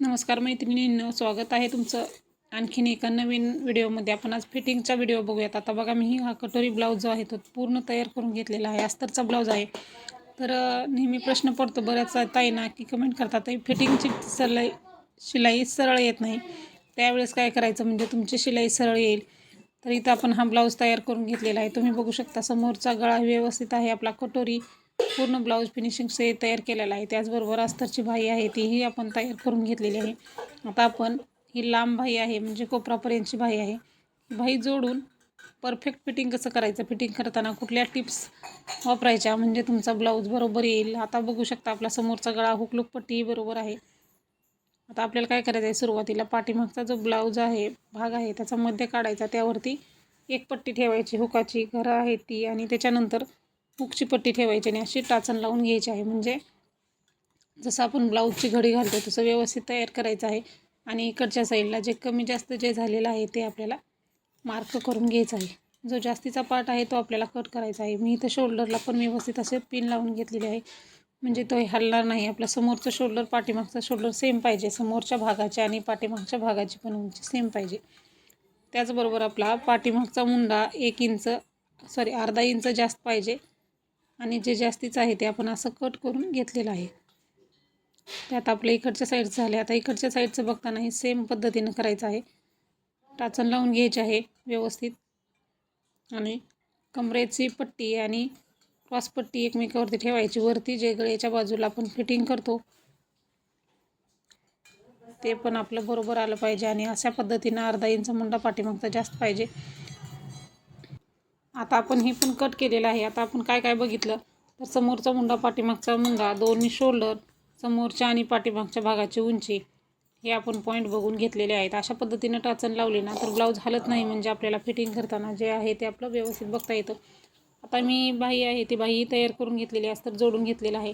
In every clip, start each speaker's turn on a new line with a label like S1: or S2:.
S1: नमस्कार मैत्रिणींनो स्वागत आहे तुमचं आणखीन एका नवीन व्हिडिओमध्ये. आपण आज फिटिंगचा व्हिडिओ बघूयात. आता बघा मी हा कटोरी ब्लाऊज जो आहे तो पूर्ण तयार करून घेतलेला आहे. अस्तरचा ब्लाऊज आहे. तर नेहमी प्रश्न पडतो बऱ्याच ताईंना की कमेंट करतात ताई फिटिंगची सलाई शिलाई सरळ येत नाही. त्यावेळेस काय करायचं? म्हणजे तुमची शिलाई सरळ येईल. तर इथं आपण हा ब्लाऊज तयार करून घेतलेला आहे. तुम्ही बघू शकता समोरचा गळा व्यवस्थित आहे आपला कटोरी. पूर्ण ब्लाऊज फिनिशिंगचे तयार केलेला आहे. त्याचबरोबर अस्तरची भाई आहे तीही आपण तयार करून घेतलेली आहे. आता आपण ही लांब भाई आहे म्हणजे कोपरापर्यंतची भाई आहे. भाई जोडून परफेक्ट फिटिंग कसं करायचं? फिटिंग करताना कुठल्या टिप्स वापरायच्या? म्हणजे तुमचा ब्लाऊज बरोबर येईल. आता बघू शकता आपला समोरचा गळा हुकलूक पट्टी बरोबर आहे. आता आपल्याला काय करायचं आहे सुरुवातीला पाठीमागचा जो ब्लाऊज आहे भाग आहे त्याचा मध्य काढायचा. त्यावरती एक पट्टी ठेवायची हुकाची. घरं आहे ती आणि त्याच्यानंतर हुकची पट्टी ठेवायची आणि अशी टाचण लावून घ्यायची आहे. म्हणजे जसं आपण ब्लाऊजची घडी घालतो तसं व्यवस्थित तयार करायचं आहे. आणि इकडच्या साईडला जे कमी जास्त जे झालेलं आहे ते आपल्याला मार्क करून घ्यायचं आहे. जो जास्तीचा पार्ट आहे तो आपल्याला कट करायचा आहे. मी इथं शोल्डरला पण व्यवस्थित असे पिन लावून घेतलेले आहे. म्हणजे तो हलणार नाही. आपला समोरचं शोल्डर पाठीमागचा शोल्डर सेम पाहिजे. समोरच्या भागाची आणि पाठीमागच्या भागाची पण उंची सेम पाहिजे. त्याचबरोबर आपला पाठीमागचा मुंडा एक इंच सॉरी अर्धा इंच जास्त पाहिजे. आणि जे जास्तीचं आहे ते आपण असं कट करून घेतलेलं आहे. त्यात आपल्या इकडच्या साईडचं झाले आता इकडच्या साईडचं बघताना हे सेम पद्धतीनं करायचं आहे. टाचण लावून घ्यायचे आहे व्यवस्थित. आणि कमरेची पट्टी आणि क्रॉसपट्टी एकमेकावरती ठेवायची. वरती जे गळ्याच्या बाजूला आपण फिटिंग करतो ते पण आपलं बरोबर आलं पाहिजे. आणि अशा पद्धतीनं अर्धा इंच मुंडा पाठीमागचा जास्त पाहिजे. आता आपण हे पण कट केलेलं आहे. आता आपण काय काय बघितलं? तर समोरचा मुंडा पाठीमागचा मुंडा दोन्ही शोल्डर समोरच्या आणि पाठीमागच्या भागाची उंची हे आपण पॉईंट बघून घेतलेले आहेत. अशा पद्धतीनं टाचण लावली ना तर ब्लाऊज हलत नाही म्हणजे आपल्याला फिटिंग करताना जे आहे ते आपलं व्यवस्थित बघता येतं. आता मी बाही आहे ती बाही तयार करून घेतलेली असतं जोडून घेतलेलं आहे.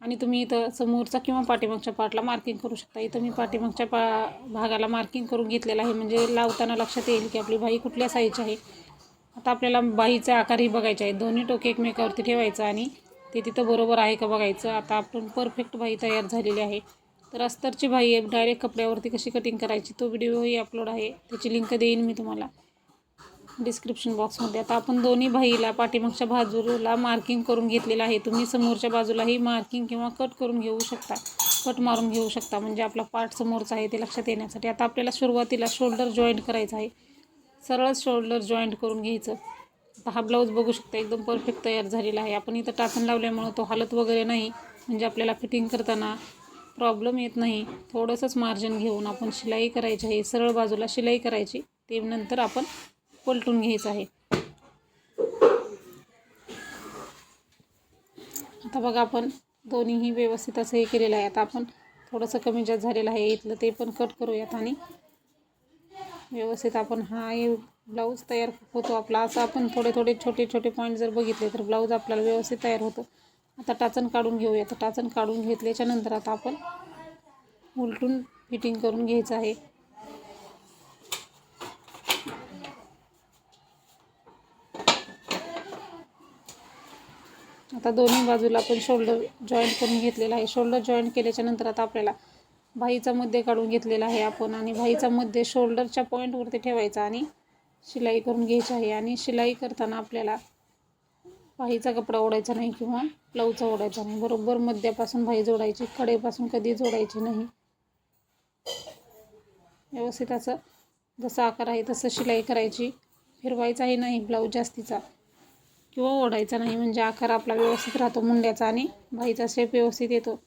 S1: आणि तुम्ही इथं समोरचा किंवा पाठीमागच्या पार्टला मार्किंग करू शकता. इथं मी पाठीमागच्या पा भागाला मार्किंग करून घेतलेलं आहे. म्हणजे लावताना लक्षात येईल की आपली बाही कुठल्या साईजची आहे. आता आपल्याला बाहीचा आकारही बघायचा आहे दोन्ही टोके एकमेकावरती ठेवायचं आणि ते तिथं बरोबर आहे का बघायचं. आता आपण परफेक्ट बाही तयार झालेली आहे. तर अस्तरची बाही डायरेक्ट कपड्यावरती कशी कटिंग करायची तो व्हिडिओही अपलोड आहे. त्याची लिंक देईन मी तुम्हाला डिस्क्रिप्शन बॉक्समध्ये आता आपण दोन्ही बाईला पाठीमागच्या बाजूला मार्किंग करून घेतलेलं आहे. तुम्ही समोरच्या बाजूलाही मार्किंग किंवा कट करून घेऊ शकता. कट मारून घेऊ शकता. म्हणजे आपला पार्ट समोरचा आहे ते लक्षात येण्यासाठी. आता आपल्याला सुरुवातीला शोल्डर जॉईंट करायचं आहे. सरळच शोल्डर जॉईंट करून घ्यायचं. आता हा ब्लाऊज बघू शकता एकदम परफेक्ट तयार झालेला आहे. आपण इथं टाचण लावल्यामुळं तो हालत वगैरे नाही. म्हणजे आपल्याला फिटिंग करताना प्रॉब्लेम येत नाही. थोडंसंच मार्जिन घेऊन आपण शिलाई करायची आहे. सरळ बाजूला शिलाई करायची. ते नंतर आपण पलटून घ्यायचं आहे. आता बघा आपण दोन्हीही व्यवस्थित असं हे केलेलं आहे. आता आपण थोडंसं कमी जास्त झालेलं आहे. इथलं ते पण कट करूयात आणि व्यवस्थित आपण हा हे ब्लाऊज तयार होतो आपला. असं आपण थोडे थोडे छोटे छोटे पॉईंट जर बघितले तर ब्लाऊज आपल्याला व्यवस्थित तयार होतो. आता टाचण काढून घेऊया तर टाचण काढून घेतल्याच्या नंतर आता आपण उलटून फिटिंग करून घ्यायचं आहे. आता दोन्ही बाजूला आपण शोल्डर जॉईंट करून घेतलेला आहे. शोल्डर जॉईंट केल्याच्यानंतर आता आपल्याला भाईचा मध्य काढून घेतलेला आहे आपण आणि भाईचा मध्य शोल्डरच्या पॉईंटवरती ठेवायचा आणि शिलाई करून घ्यायची आहे आणि शिलाई करताना आपल्याला भाईचा कपडा ओढायचा नाही किंवा ब्लाऊजचा ओढायचा नाही. बरोबर मध्यापासून भाई जोडायची कडेपासून कधी जोडायची नाही. व्यवस्थित असं जसा आकार आहे तसं शिलाई करायची. फिरवायचाही नाही ब्लाऊज जास्तीचा. किंवा ओढायचा नाही म्हणजे आकार आपला व्यवस्थित राहतो मुंड्याचा आणि भाईचा शेप व्यवस्थित येतो.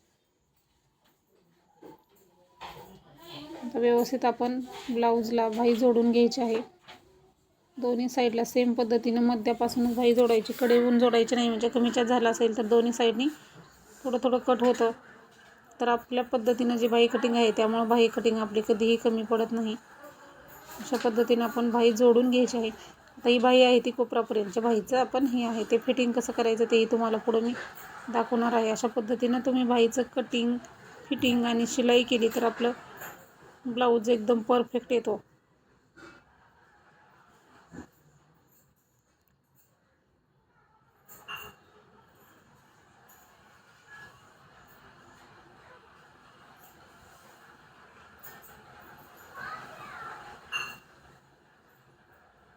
S1: आता व्यवस्थित आपण ब्लाऊजला भाई जोडून घ्यायची आहे. दोन्ही साईडला सेम पद्धतीनं मध्यापासूनच भाई जोडायची कडेहून जोडायची नाही म्हणजे कमीच्या झाला असेल तर दोन्ही साईडनी थोडं थोडं कट होतं. तर आपल्या पद्धतीनं जी बाई कटिंग आहे त्यामुळं बाई कटिंग आपली कधीही कमी पडत नाही. अशा पद्धतीनं आपण भाई जोडून घ्यायची आहे. आता ही बाई आहे ती कोपरापर्यंतच्या भाईचं आपण हे आहे ते फिटिंग कसं करायचं तेही तुम्हाला पुढं मी दाखवणार आहे. अशा पद्धतीनं तुम्ही बाईचं कटिंग फिटिंग आणि शिलाई केली तर आपलं ब्लाऊज एकदम परफेक्ट येतो.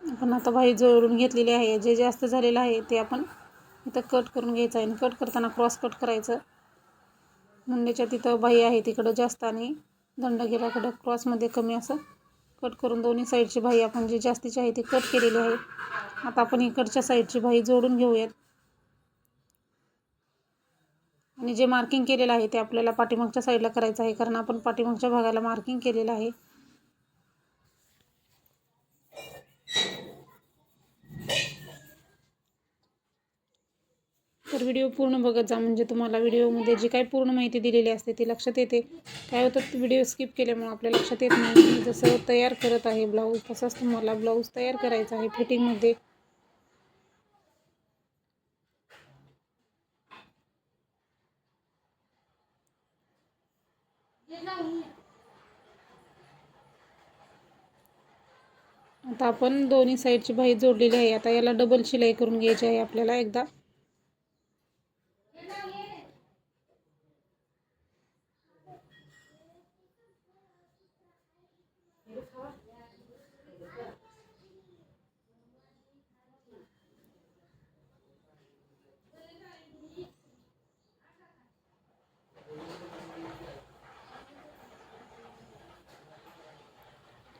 S1: आपण आता बाई जोडून घेतलेली आहे. जे जास्त झालेलं आहे ते आपण इथं कट करून घ्यायचं आहे. आणि कट करताना क्रॉस कट करायचं. मुंडेच्या तिथं बाई आहे तिकडं जास्त आणि दंडगेराकडं क्रॉसमध्ये कमी असं कट करून दोन्ही साईडची भाई आपण जी जास्तीची आहे ती कट केलेली आहे. आता आपण इकडच्या साईडची भाई जोडून घेऊयात. आणि जे मार्किंग केलेलं आहे ते आपल्याला पाठीमागच्या साईडला करायचं आहे कारण आपण पाठीमागच्या भागाला मार्किंग केलेलं आहे. तर व्हिडिओ पूर्ण बघत जा. म्हणजे तुम्हाला व्हिडिओमध्ये जी काही पूर्ण माहिती दिलेली असते ती लक्षात येते. काय होतं व्हिडिओ स्किप केल्यामुळे आपल्या लक्षात येत नाही. मी जसं तयार करत आहे ब्लाऊज तसंच तुम्हाला ब्लाऊज तयार करायचा आहे फिटिंगमध्ये आता आपण दोन्ही साईडची बाही जोडलेली आहे. आता याला डबल शिलाई करून घ्यायची आहे आपल्याला एकदा.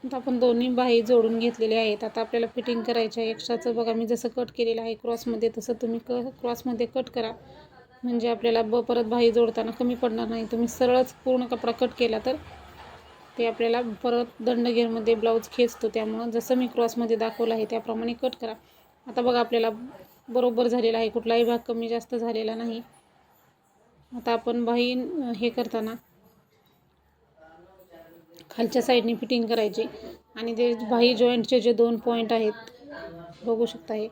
S1: आपण दोन्ही बाही जोडून घेतलेले आहेत. आता आपल्याला फिटिंग करायचं आहे एक्स्ट्राचं बघा मी जसं कट केलेलं आहे क्रॉसमध्ये तसं तुम्ही क क्रॉसमध्ये कट करा. म्हणजे आपल्याला ब परत बाही जोडताना कमी पडणार नाही. तुम्ही सरळच पूर्ण कपडा कट केला तर ते आपल्याला परत दंडगेरमध्ये ब्लाऊज खेचतो. त्यामुळं जसं मी क्रॉसमध्ये दाखवलं आहे त्याप्रमाणे कट करा. आता बघा आपल्याला बरोबर झालेला आहे. कुठलाही भाग कमी जास्त झालेला नाही. आता आपण बाही हे करताना खालच्या साईडने फिटिंग करायची. आणि ते बाही जॉईंटचे जे दोन पॉईंट आहेत बघू शकता हे.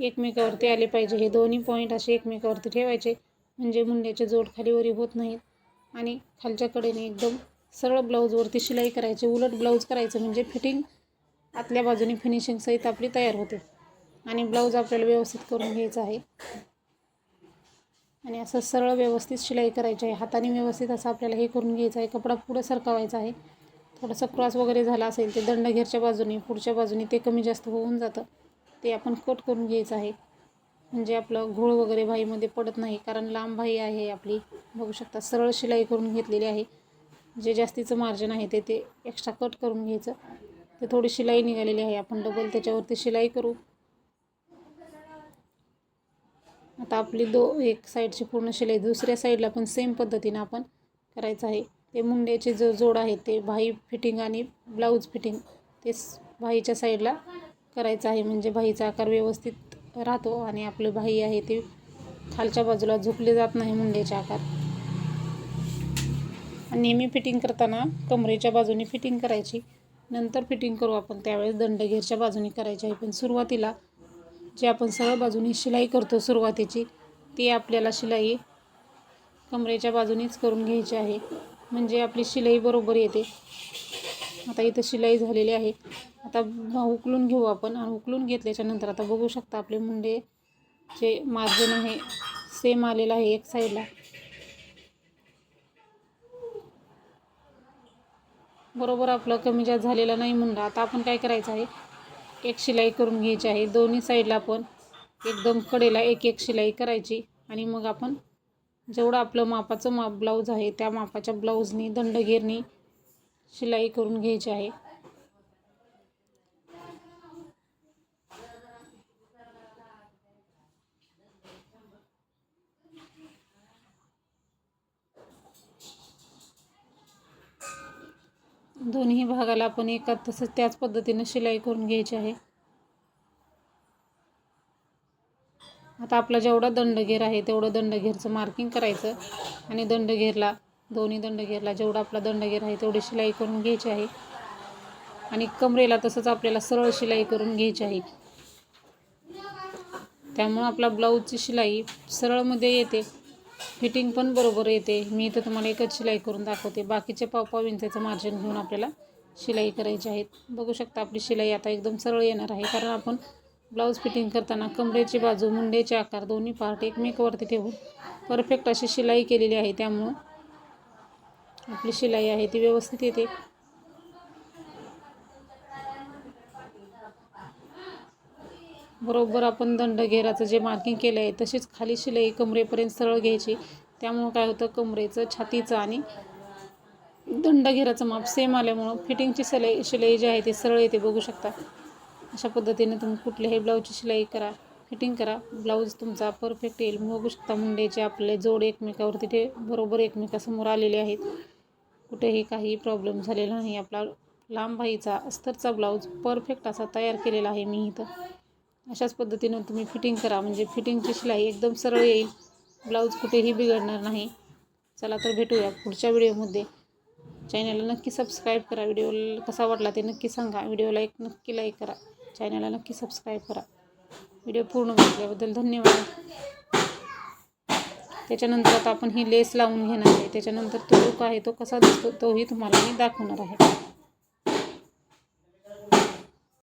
S1: एकमेकावरती आले पाहिजे. हे दोन्ही पॉईंट असे एकमेकावरती ठेवायचे. म्हणजे मुंड्याचे जोड खालीवरी होत नाहीत. आणि खालच्या कडेने एकदम सरळ ब्लाऊजवरती शिलाई करायची उलट ब्लाऊज करायचं म्हणजे फिटिंग आतल्या बाजूने फिनिशिंग सहित आपली तयार होते. आणि ब्लाऊज आपल्याला व्यवस्थित करून घ्यायचं आहे. आणि असं सरळ व्यवस्थित शिलाई करायची आहे. हाताने व्यवस्थित असं आपल्याला हे करून घ्यायचं आहे. कपडा पुढं सरकवायचा आहे. थोडंसं क्रॉस वगैरे झाला असेल ते दंडघेरच्या बाजूने पुढच्या बाजूने ते कमी जास्त होऊन जातं. ते आपण कट करून घ्यायचं आहे. म्हणजे आपलं घोळ वगैरे भाईमध्ये पडत नाही कारण लांब भाई आहे आपली. बघू शकता सरळ शिलाई करून घेतलेली आहे. जे जास्तीचं मार्जिन आहे ते ते एक्स्ट्रा कट करून घ्यायचं. ते थोडी शिलाई निघालेली आहे. आपण डबल त्याच्यावरती शिलाई करू. आता आपली दो एक साईडची पूर्ण शिलाई दुसऱ्या साईडला पण सेम पद्धतीनं आपण करायचं आहे. ते मुंड्याचे जो जोड आहे ते भाई फिटिंग आणि ब्लाऊज फिटिंग ते भाईच्या साईडला करायचं आहे. म्हणजे भाईचा आकार व्यवस्थित राहतो आणि आपलं भाई आहे ते खालच्या बाजूला झुकले जात नाही मुंड्याचे आकार. आणि नेहमी फिटिंग करताना कमरेच्या बाजूने फिटिंग करायची. नंतर फिटिंग करू आपण त्यावेळेस दंडघेरच्या बाजूने करायची आहे. पण सुरुवातीला जे आपण सरळ बाजूने शिलाई करतो सुरुवातीची ती आपल्याला शिलाई कमरेच्या बाजूनेच करून घ्यायची आहे. म्हणजे आपली शिलाई बरोबर येते. आता इथं शिलाई झालेली आहे. आता उकलून घेऊ आपण. आणि उकलून घेतल्याच्या नंतर आता बघू शकता आपले मुंडे जे मार्जिन आहे सेम आलेलं आहे एक साईडला बरोबर आपलं कमी जास्त झालेला नाही मुंडा. आता आपण काय करायचं आहे? एक शिलाई करून घ्यायची आहे. दोन्ही साईडला आपण एकदम कडेला एक एक शिलाई करायची. आणि मग आपण जेवढं आपलं मापाचं माप ब्लाऊज आहे त्या मापाच्या ब्लाऊजनी दंडगिरणी शिलाई करून घ्यायची आहे. दोन्ही भागाला आपण एका तसंच त्याच पद्धतीनं शिलाई करून घ्यायची आहे. आता आपला जेवढा दंडघेर आहे तेवढं दंडघेरचं मार्किंग करायचं आणि दंडघेरला दोन्ही दंडगेरला जेवढा आपला दंडगेर आहे तेवढी शिलाई करून घ्यायची आहे. आणि कमरेला तसंच आपल्याला सरळ शिलाई करून घ्यायची आहे. त्यामुळं आपला ब्लाऊजची शिलाई सरळमध्ये येते. फिटिंग पण बरोबर येते. मी इथं तुम्हाला एकच शिलाई करून दाखवते. बाकीचे पाव पाव इंचाचं मार्जिन घेऊन आपल्याला शिलाई करायची आहेत बघू शकता आपली शिलाई आता एकदम सरळ येणार आहे. कारण आपण ब्लाऊज फिटिंग करताना कमरेची बाजू मुंडेचे आकार दोन्ही पार्ट एकमेकावरती ठेवून परफेक्ट अशी शिलाई केलेली आहे. त्यामुळं आपली शिलाई आहे ती व्यवस्थित येते. बरोबर आपण दंड घेराचं जे मार्किंग केलं आहे तशीच खाली शिलाई कमरेपर्यंत सरळ घ्यायची. त्यामुळं काय होतं कमरेचं छातीचं आणि दंड घेराचं माप सेम आल्यामुळं फिटिंगची सलाई शिलाई जी आहे ती सरळ येते बघू शकता. अशा पद्धतीने तुम्ही कुठल्याही ब्लाऊजची शिलाई करा फिटिंग करा. ब्लाऊज तुमचा परफेक्ट येईल. बघू शकता मुंडेचे आपले जोड एकमेकावरती ते बरोबर एकमेकासमोर आलेले आहेत. कुठेही काही प्रॉब्लेम झालेला नाही. आपला लांब बाईचा अस्तरचा ब्लाऊज परफेक्ट असा तयार केलेला आहे मी इथं. अशाच पद्धतीनं तुम्ही फिटिंग करा. म्हणजे फिटिंगची शिलाई एकदम सरळ येईल. ब्लाऊज कुठेही बिघडणार नाही. चला तर भेटूया पुढच्या व्हिडिओमध्ये. चॅनलला नक्की सबस्क्राईब करा. व्हिडिओ कसा वाटला ते नक्की सांगा. व्हिडिओला एक नक्की लाईक करा. चॅनलला नक्की सबस्क्राईब करा. व्हिडिओ पूर्ण बघितल्याबद्दल धन्यवाद. त्याच्यानंतर आता आपण ही लेस लावून घेणार आहे. त्याच्यानंतर तो लुक आहे तो कसा दिसतो तोही तुम्हाला मी दाखवणार आहे.